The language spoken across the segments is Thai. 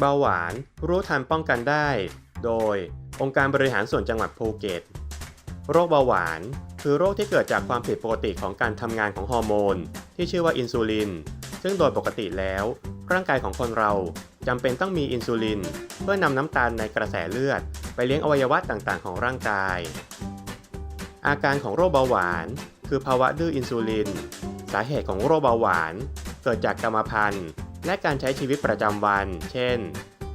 เบาหวานรู้ทันป้องกันได้ โดยองค์การบริหารส่วนจังหวัดภูเก็ต โรคเบาหวาน คือโรคที่เกิดจากความผิดปกติของการทำงานของฮอร์โมน ที่ชื่อว่าอินซูลิน ซึ่งโดยปกติแล้ว ร่างกายของคนเราจำเป็นต้องมีอินซูลิน เพื่อนำน้ำตาลในกระแสเลือด ไปเลี้ยงอวัยวะต่างๆ ของร่างกาย อาการของโรคเบาหวาน คือภาวะดื้ออินซูลิน สาเหตุของโรคเบาหวาน เกิดจากกรรมพันธุ์ และการใช้ชีวิตประจำวัน เช่น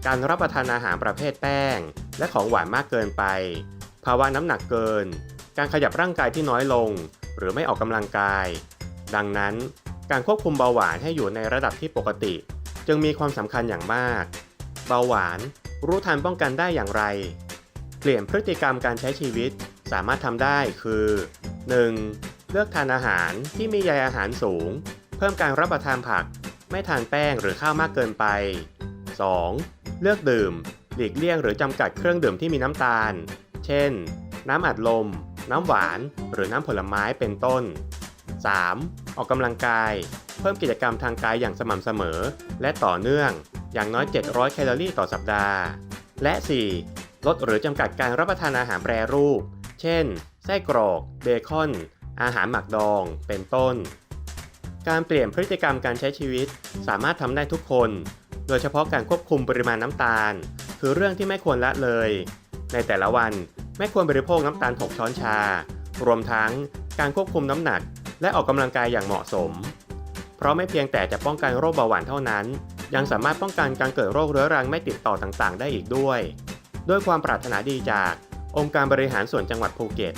การรับประทานอาหารประเภทแป้ง และของหวานมากเกินไป ภาวะน้ำหนักเกิน การขยับร่างกายที่น้อยลง หรือไม่ออกกำลังกาย ดังนั้น การควบคุมเบาหวานให้อยู่ในระดับที่ปกติ จึงมีความสำคัญอย่างมาก เบาหวานรู้ทันป้องกันได้อย่างไร เปลี่ยนพฤติกรรมการใช้ชีวิตสามารถทำได้คือ 1. เลือกทานอาหารที่มีใยอาหารสูง เพิ่มการรับประทานผัก ไม่ทานแป้งหรือข้าวมากเกินไป 2. เลือกดื่ม หลีกเลี่ยงหรือจำกัดเครื่องดื่มที่มีน้ำตาล เช่น น้ำอัดลม น้ำหวาน หรือน้ำผลไม้เป็นต้น 3. ออกกำลังกาย เพิ่มกิจกรรมทางกายอย่างสม่ำเสมอ และต่อเนื่อง อย่างน้อย 700 แคลอรี่ต่อสัปดาห์ และ 4. ลดหรือจำกัดการรับประทานอาหารแปรรูป เช่น ไส้กรอก เบคอน อาหารหมักดอง เป็นต้น การเปลี่ยนพฤติกรรมการใช้ชีวิต สามารถทำได้ทุกคน โดยเฉพาะการควบคุมปริมาณน้ำตาล คือเรื่องที่ไม่ควรละเลย ในแต่ละวันไม่ควรบริโภคน้ำตาล 6 ช้อนชา รวมทั้งการควบคุมน้ำหนัก และออกกำลังกายอย่างเหมาะสม เพราะไม่เพียงแต่จะป้องกันโรคเบาหวานเท่านั้น ยังสามารถป้องกันการเกิดโรคเรื้อรังไม่ติดต่อต่างๆ ได้อีกด้วย ด้วยความปรารถนาดีจากองค์การบริหารส่วนจังหวัดภูเก็ต